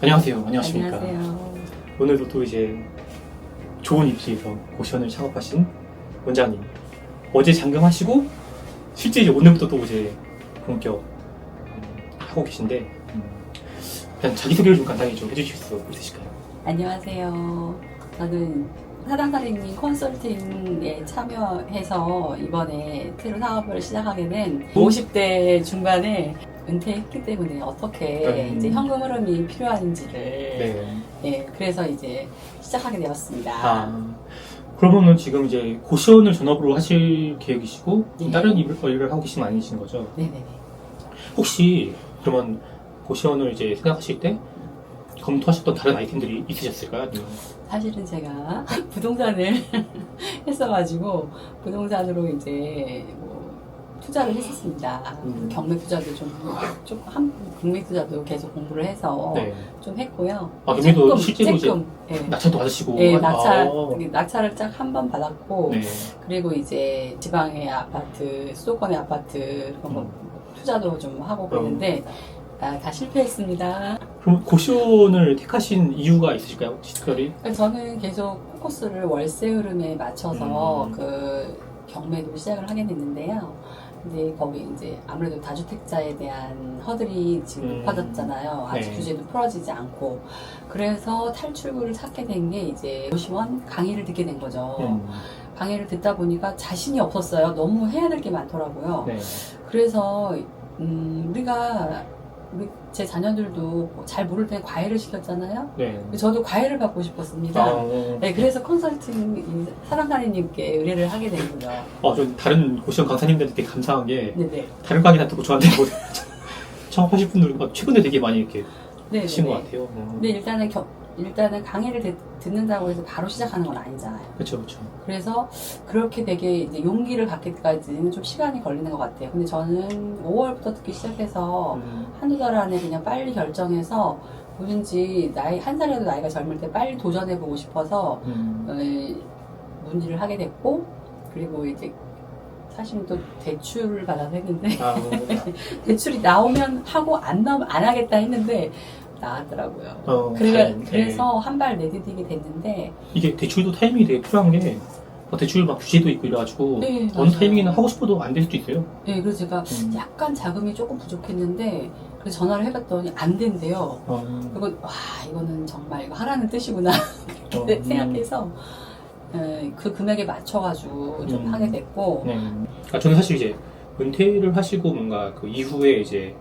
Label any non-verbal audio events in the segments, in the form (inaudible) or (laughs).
안녕하세요. 안녕하십니까. 안녕하세요. 오늘도 또 이제 좋은 입지에서 고시원을 창업하신 원장님. 어제 잠금하시고 실제 이제 오늘부터 또 이제 본격 음, 하고 계신데 음, 그냥 자기소개를 좀 간단히 좀 해주실 수 있으실까요? 안녕하세요. 저는 사당사리님 컨설팅에 참여해서 이번에 새로 사업을 시작하게 된 50대 중반에 은퇴했기 때문에 어떻게 음. 이제 현금 흐름이 필요한지를 네. 네, 그래서 이제 시작하게 되었습니다. 아, 그러면은 지금 이제 고시원을 전업으로 하실 계획이시고 네. 다른 일을, 일을 하고 계신 거 아니신 거죠? 네네네. 혹시 그러면 고시원을 이제 생각하실 때 검토하셨던 다른 아이템들이 있으셨을까요? 아니면 사실은 제가 (laughs) 부동산을 (laughs) 했어가지고 부동산으로 이제 뭐 투자를 했었습니다. 음. 경매 투자도 좀, 좀 한, 경매 투자도 계속 공부를 해서 네. 좀 했고요. 아, 경매도 실제로 이제 예. 낙찰도 받으시고 예, 아, 낙찰, 아, 낙찰을 딱 한 번 받았고, 네. 그리고 이제 지방의 아파트, 수도권의 아파트, 그런 거 음. 투자도 좀 하고 그랬는데, 아, 다 실패했습니다. 그럼 고시원을 택하신 이유가 있으실까요? 혹시 특별히? 저는 계속 포커스를 월세 흐름에 맞춰서 음. 그 경매도 시작을 하게 됐는데요. 근데 거기 이제 아무래도 다주택자에 대한 허들이 지금 음. 높아졌잖아요. 아직 네. 규제도 풀어지지 않고. 그래서 탈출구를 찾게 된 게 이제 도시원 강의를 듣게 된 거죠. 음, 강의를 듣다 보니까 자신이 없었어요. 너무 해야 될 게 많더라고요. 네. 그래서 음, 우리가 우리 제 자녀들도 잘 모를 때 과외를 시켰잖아요. 네. 저도 과외를 받고 싶었습니다. 아, 네, 그래서 컨설팅 사랑사리님께 의뢰를 하게 된 거죠. 어, 전 다른 고시원 강사님들한테 되게 감사한 게 네네. 다른 강의 다 듣고 저한테 뭐 창업하실 분들 막 최근에 되게 많이 이렇게 네, 하신 것 같아요. 음. 근데 일단은 겨, 일단은 강의를 듣, 듣는다고 해서 바로 시작하는 건 아니잖아요. 그렇죠, 그렇죠. 그래서 그렇게 되게 이제 용기를 갖기까지는 좀 시간이 걸리는 것 같아요. 근데 저는 5월부터 듣기 시작해서 음, 한두 달 안에 그냥 빨리 결정해서 뭐든지 나이 한 살이라도 나이가 젊을 때 빨리 도전해 보고 싶어서 음, 어, 문의를 하게 됐고 그리고 이제 사실은 또 대출을 받아서 했는데 아, 어, (laughs) 대출이 나오면 하고 안 나오면 안 하겠다 했는데 나왔더라고요. 어, 그래, 다행. 그래 서 한 발 내디디게 됐는데 이게 대출도 타이밍이 되게 필요한 게 어, 대출 막 규제도 있고 이래가지고 네, 어느 맞아요. 타이밍에는 하고 싶어도 안 될 수도 있어요. 네, 그래서 제가 음. 약간 자금이 조금 부족했는데 그래서 전화를 해봤더니 안 된대요. 어, 그리고 와 이거는 정말 이거 하라는 뜻이구나 (laughs) 어, 네, 음, 생각해서 에, 그 금액에 맞춰가지고 좀 음. 하게 됐고 네. 그러니까 저는 사실 이제 은퇴를 하시고 뭔가 그 이후에 이제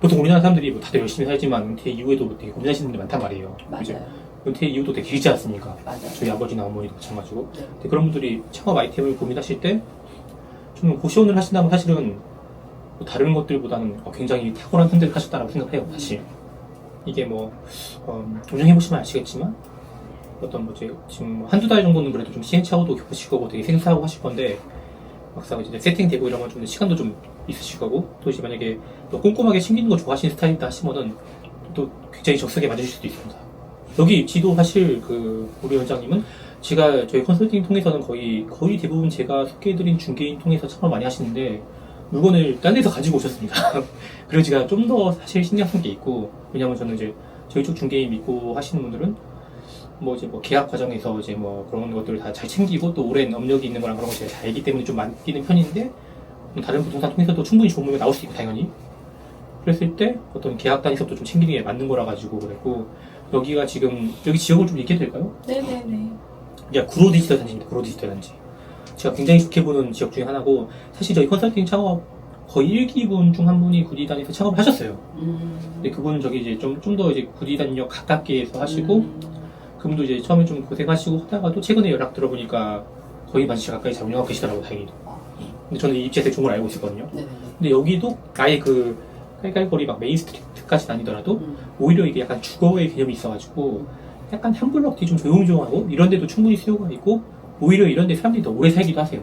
보통 우리나라 사람들이 뭐 다들 열심히 살지만 은퇴 이후에도 되게 고민하시는 분들 많단 말이에요. 맞아요, 은퇴 이후도 되게 길지 않습니까? 맞아요. 저희 아버지나 어머니도 마찬가지고. 네. 근데 그런 분들이 창업 아이템을 고민하실 때 저는 고시원을 하신다면 사실은 뭐 다른 것들보다는 어, 굉장히 탁월한 선택을 하셨다고 생각해요, 사실. 이게 뭐, 어, 운영해보시면 아시겠지만, 어떤 뭐지, 지금 뭐 한두 달 정도는 그래도 좀 시행착오도 겪으실 거고 되게 생소하고 하실 건데, 막상 이제 세팅되고 이러면 좀 시간도 좀 있으실 거고, 또 이제 만약에 또 꼼꼼하게 챙기는 거 좋아하시는 스타일이다 하시면은 또 굉장히 적성에 맞으실 수도 있습니다. 여기 지도하실 그 우리 원장님은 제가 저희 컨설팅 통해서는 거의 거의 대부분 제가 소개해드린 중개인 통해서 창업 많이 하시는데 물건을 딴 데서 가지고 오셨습니다. (laughs) 그래서 제가 좀 더 사실 신경 쓴 게 있고 왜냐면 저는 이제 저희 쪽 중개인 믿고 하시는 분들은 뭐 이제 뭐 계약 과정에서 이제 뭐 그런 것들을 다 잘 챙기고 또 오랜 업력이 있는 거랑 그런 걸 제가 잘 알기 때문에 좀 맡기는 편인데 뭐 다른 부동산 통해서도 충분히 좋은 물건 나올 수 있고 당연히 그랬을 때 어떤 계약 단위서부터 좀 챙기는 게 맞는 거라 가지고 그랬고 여기가 지금 여기 지역을 좀 얘기해도 될까요? 네네네. 이게 구로 디지털 단지입니다. 구로 디지털 단지. 제가 굉장히 좋게 보는 지역 중에 하나고 사실 저희 컨설팅 창업 거의 1기분 중 한 분이 구디단에서 창업을 하셨어요. 음. 근데 그분은 저기 이제 좀 좀 더 이제 구디단역 가깝게 해서 하시고 음. 그분도 이제 처음에 좀 고생하시고 하다가도 최근에 연락 들어보니까 거의 반시 가까이 잘 운영하고 계시더라고요, 다행히도. 근데 저는 이 좋은 걸 알고 있었거든요. 네네네. 근데 여기도 아예 그 깔깔거리 막 메인 스트리트까지는 아니더라도 음. 오히려 이게 약간 주거의 개념이 있어가지고 약간 한 블럭 뒤 좀 조용조용하고 이런 데도 충분히 수요가 있고 오히려 이런 데 사람들이 더 오래 살기도 하세요.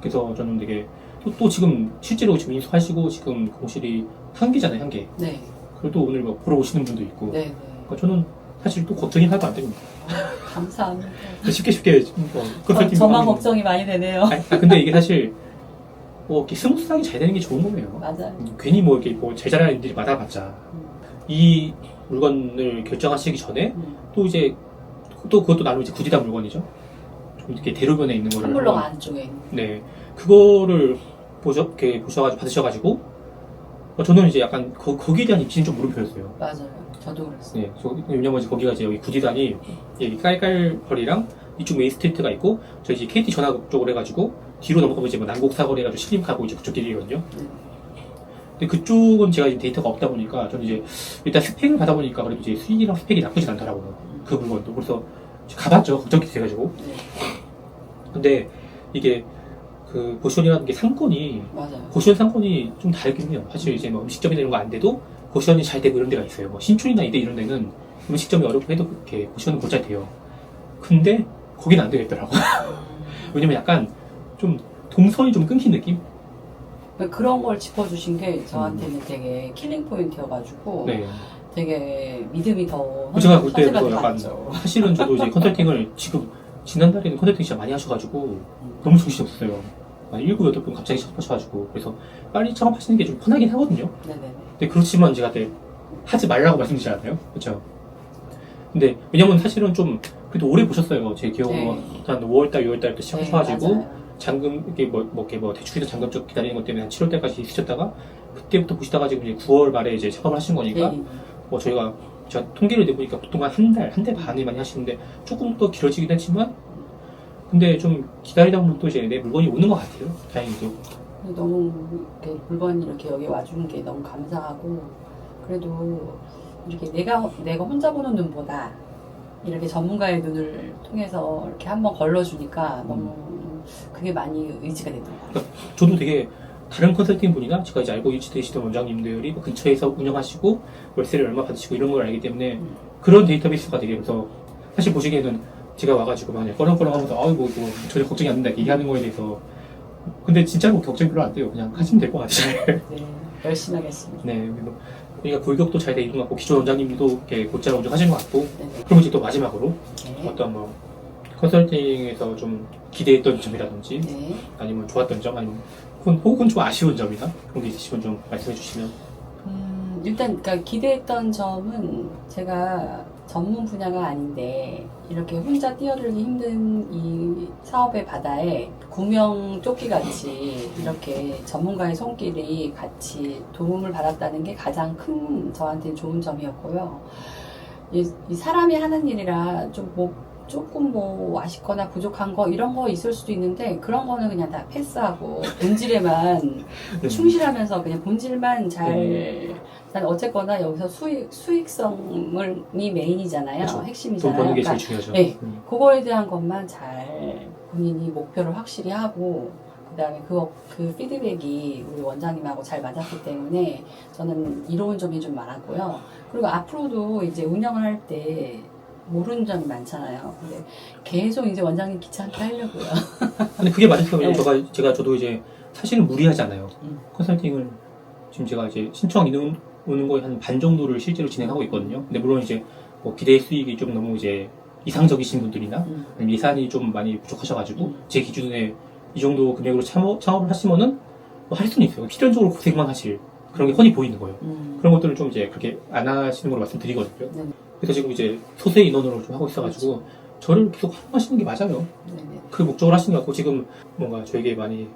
그래서 저는 되게 또, 또 지금 실제로 지금 인수하시고 지금 공실이 한 개잖아요, 한 개. 네. 그리고 또 오늘 뭐 보러 오시는 분도 있고. 네 네. 그러니까 저는 사실 또 걱정이 하나도 안 됩니다. 감사합니다. 쉽게 쉽게 뭐 저, 저만 걱정이 많이 되네요. 아, 근데 이게 사실 뭐 이렇게 스무스하게 잘 되는 게 좋은 거예요. 맞아요. 음, 괜히 뭐 이렇게 뭐 제자리는 일들이 많아봤자 음. 이 물건을 결정하시기 전에 음. 또 이제 또 그것도 나름 이제 굳이다 물건이죠. 좀 이렇게 대로변에 있는 거를 한번- 안쪽에 있는. 네 그거를 보셔 이렇게 보셔가지고 받으셔가지고 어, 저는 이제 약간 거, 기에 대한 입지는 좀 물음표였어요. 맞아요. 저도 그랬어요. 네, 저- 왜냐면 이제 거기가 이제 여기 구지단이 여기 깔깔거리랑 이쪽 메인 스트리트가 있고 저 이제 KT 전화국 쪽으로 해가지고 뒤로 넘어가면 이제 뭐南곡 사거리 해가지고 신림 가고 이제 그쪽 길이거든요. 네. 근데 그쪽은 제가 이제 데이터가 없다 보니까 저는 이제 일단 스펙을 받아 보니까 그래도 이제 수익이랑 스펙이 나쁘진 않더라고요. 그 물건도 그래서 가봤죠. 걱정이 돼가지고. 네. 근데 이게 그 고시원이라는 게 상권이 맞아요. 고시원 상권이 좀 다르긴 해요. 사실 이제 뭐 음식점이나 이런 거 안 돼도 고시원이 잘 되고 이런 데가 있어요. 뭐 신촌이나 이대 이런 데는 음식점이 어렵고 해도 그렇게 고시원은 곧잘 돼요. 근데 거기는 안 되겠더라고. (laughs) 왜냐면 약간 좀 동선이 좀 끊긴 느낌? 그러니까 그런 걸 짚어주신 게 저한테는 되게 킬링 포인트여가지고 음. 네. 되게 믿음이 더 제가 그때 그 약간. 사실은 저도 이제 (laughs) 컨설팅을 지금 지난달에는 컨설팅 진짜 많이 하셔가지고 너무 정신이 없었어요. 한 7, 8분 갑자기 시작하셔가지고 그래서 빨리 창업하시는 게 좀 편하긴 하거든요. 네네네. 근데 그렇지만 제가 그때 하지 말라고 말씀드리지 않았나요? 그렇죠? 근데 왜냐면 사실은 좀 그래도 오래 보셨어요. 제 기억으로 네. 한 5월달, 6월달부터 시작하셔가지고 네, 맞아요. 잔금 이게 뭐, 뭐, 이렇게 뭐 대출이나 잔금 쪽 기다리는 것 때문에 한 7월 달까지 있으셨다가 그때부터 보시다가 지금 이제 9월 말에 이제 창업을 하신 거니까 네. 뭐 저희가 제가 통계를 내보니까 보통 한 한 달, 한 달 반을 많이 하시는데 조금 더 길어지긴 했지만 근데 좀 기다리다 보면 또 이제 내 물건이 오는 것 같아요. 다행히도. 너무 이렇게 물건이 이렇게 여기 와준 게 너무 감사하고 그래도 이렇게 내가 내가 혼자 보는 눈보다 이렇게 전문가의 눈을 통해서 이렇게 한번 걸러주니까 너무 그게 많이 의지가 되더라고요. 저도 되게 다른 컨설팅 분이나 제가 이제 알고 계시던 원장님들이 뭐 근처에서 운영하시고 월세를 얼마 받으시고 이런 걸 알기 때문에 음. 그런 데이터베이스가 되게 그래서 사실 보시기에는 제가 와가지고 만약 꺼렁꺼렁 하면서 아이고 이거 전혀 걱정이 안 된다 이렇게 얘기하는 거에 대해서 근데 진짜로 걱정이 별로 안 돼요 그냥 하시면 될 것 같아요 네, 열심히 하겠습니다. 네 그래서 그러니까 골격도 잘돼 있는 것 같고 기존 원장님도 이렇게 곧잘 운영하시는 것 같고 네, 그럼 이제 또 마지막으로 네. 어떤 뭐 컨설팅에서 좀 기대했던 점이라든지 네. 아니면 좋았던 점 아니면 혹은, 혹은 좀 아쉬운 점이나 그런 게 있으시면 좀 말씀해 주시면 음, 일단 그러니까 기대했던 점은 제가 전문 분야가 아닌데 이렇게 혼자 뛰어들기 힘든 이 사업의 바다에 구명 조끼 같이 이렇게 전문가의 손길이 같이 도움을 받았다는 게 가장 큰 저한테 좋은 점이었고요. 이, 이 사람이 하는 일이라 좀뭐 조금 뭐 아쉽거나 부족한 거 이런 거 있을 수도 있는데 그런 거는 그냥 다 패스하고 본질에만 네. 충실하면서 그냥 본질만 잘, 네. 난 어쨌거나 여기서 수익, 수익성이 메인이잖아요. 그렇죠. 돈 핵심이잖아요. 버는 게 그러니까 제일 중요하죠 네. 음. 그거에 대한 것만 잘 본인이 목표를 확실히 하고, 그 다음에 그, 그 피드백이 우리 원장님하고 잘 맞았기 때문에 저는 이로운 점이 좀 많았고요. 그리고 앞으로도 이제 운영을 할때 모르는 점이 많잖아요. 근데 계속 이제 원장님 귀찮게 하려고요. (laughs) 근데 그게 맞았어요. 네. 제가, 제가 저도 이제 사실은 무리하지 않아요. 음. 컨설팅을 지금 제가 이제 신청 인원 오는 거에 한반 정도를 실제로 진행하고 있거든요. 근데 물론 이제 뭐 기대 수익이 좀 너무 이제 이상적이신 분들이나 음. 아니면 예산이 좀 많이 부족하셔가지고 음. 제 기준에 이 정도 금액으로 창업, 창업을 하시면은 뭐 할 수는 있어요. 필연적으로 고생만 하실 그런 게 훤히 보이는 거예요. 음. 그런 것들을 좀 이제 그렇게 안 하시는 걸로 말씀드리거든요. 네네. 그래서 지금 이제 소수 인원으로 좀 하고 있어가지고 저를 계속 활용하시는 게 맞아요. 네네. 그 목적을 하시는 것 같고 지금 뭔가 저에게 많이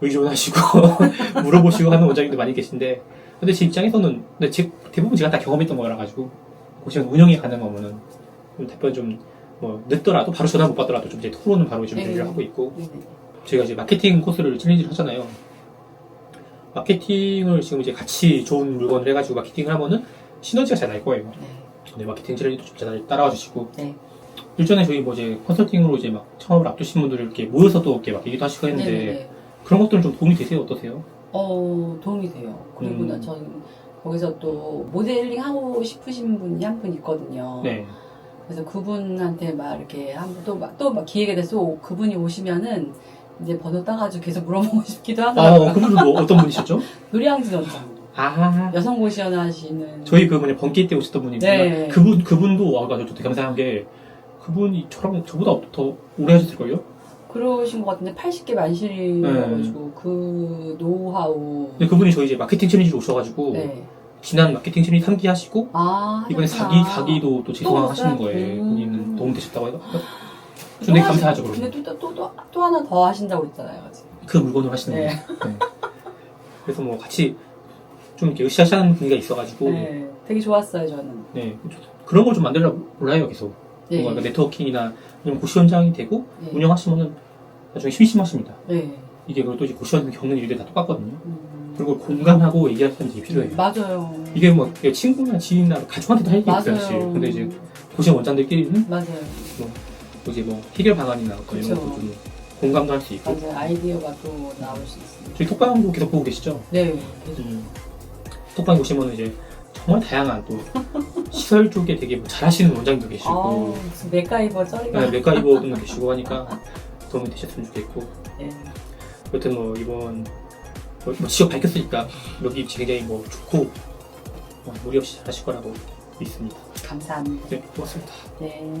의존하시고 (laughs) 물어보시고 하는 원장님들 많이 계신데 근데 제 입장에서는 근데 제, 대부분 제가 다 경험했던 거라 가지고 고시원 운영이 가능하면은 좀 답변 좀 뭐 늦더라도 바로 전화 못 받더라도 좀 이제 토론은 바로 좀 네. 준비를 하고 있고 네네. 저희가 이제 마케팅 코스를 챌린지를 하잖아요. 마케팅을 지금 이제 같이 좋은 물건을 해가지고 마케팅을 하면은 시너지가 잘 날 거예요. 네. 네, 마케팅 챌린지도 좀잘 따라와 주시고 네. 일전에 저희 뭐 이제 컨설팅으로 이제 막 창업을 앞두신 분들 이렇게 모여서 또 이렇게 막 얘기도 하시고 했는데 네네네. 그런 것들은 좀 도움이 되세요? 어떠세요? 어, 도움이 돼요. 그리고 음. 나전 거기서 또 모델링 하고 싶으신 분이 한 분 있거든요. 네. 그래서 그분한테 막 이렇게 한번또막 기회가 돼서 오- 그분이 오시면은 이제 번호 따가지고 계속 물어보고 (laughs) 싶기도 아, 하더라고요. 그분은 뭐 어떤 분이셨죠? (laughs) 노량진 원장. 아, 여성 고시원 하시는. 저희 그 뭐냐 번기 때 오셨던 분이구나. 네. 그분 그분도 아, 맞아, 되게 감사한 게 그분이 저랑 저보다 더 오래 하셨을 걸요? 그러신 것 같은데 80개 만실이어가지고 그 노하우. 근데 그분이 저희 이제 마케팅 챌린지로 오셔가지고 네. 지난 마케팅 심리 3기 하시고 아, 이번에 하셨구나. 4기, 4기도 또 재소강 또 하시는 했어요? 거예요. 음. 본인은 도움 되셨다고 해서 또 하시- 감사하죠, 그러면. 근데 또, 또, 또, 또 하나 더 하신다고 그랬잖아요. 아직. 그 물건을 하시는 네. 거예요. 네. 그래서 뭐 같이 좀 이렇게 으쌰으쌰하는 분위기가 있어가지고 네. 네. 되게 좋았어요, 저는. 그런 걸 좀 만들려고 몰라요 계속 네. 뭔가 네트워킹이나 아니면 고시 현장이 되고 네. 운영하시면은 나중에 심심하십니다. 네. 이게 그리고 또 이제 고시원에서 겪는 일들 다 똑같거든요. 음. 그리고 공감하고 얘기하는 게 필요해요. 맞아요. 이게 뭐 친구나 지인이나 가족한테도 할 얘기 있어요 사실. 맞아요. 근데 이제 고시원 원장들끼리는 맞아요. 또 이제 뭐 해결 방안이나 어떤 이런 그쵸. 것도 좀 공감도 할 수 있고 맞아요. 아이디어가 또 나올 수 있습니다. 저희 톡방도 계속 보고 계시죠? 네. 계속. 음, 톡방 보시면 이제 정말 다양한 또 시설 쪽에 되게 뭐 잘하시는 원장님도 계시고 무슨 맥가이버 쩌리가. 네, 메카이버 분도 계시고 하니까 도움이 되셨으면 좋겠고 네. 여튼 뭐 이번 뭐, 뭐 지역 밝혔으니까 여기 굉장히 뭐 좋고 뭐 무리 없이 잘하실 거라고 믿습니다. 감사합니다. 네, 고맙습니다. 네.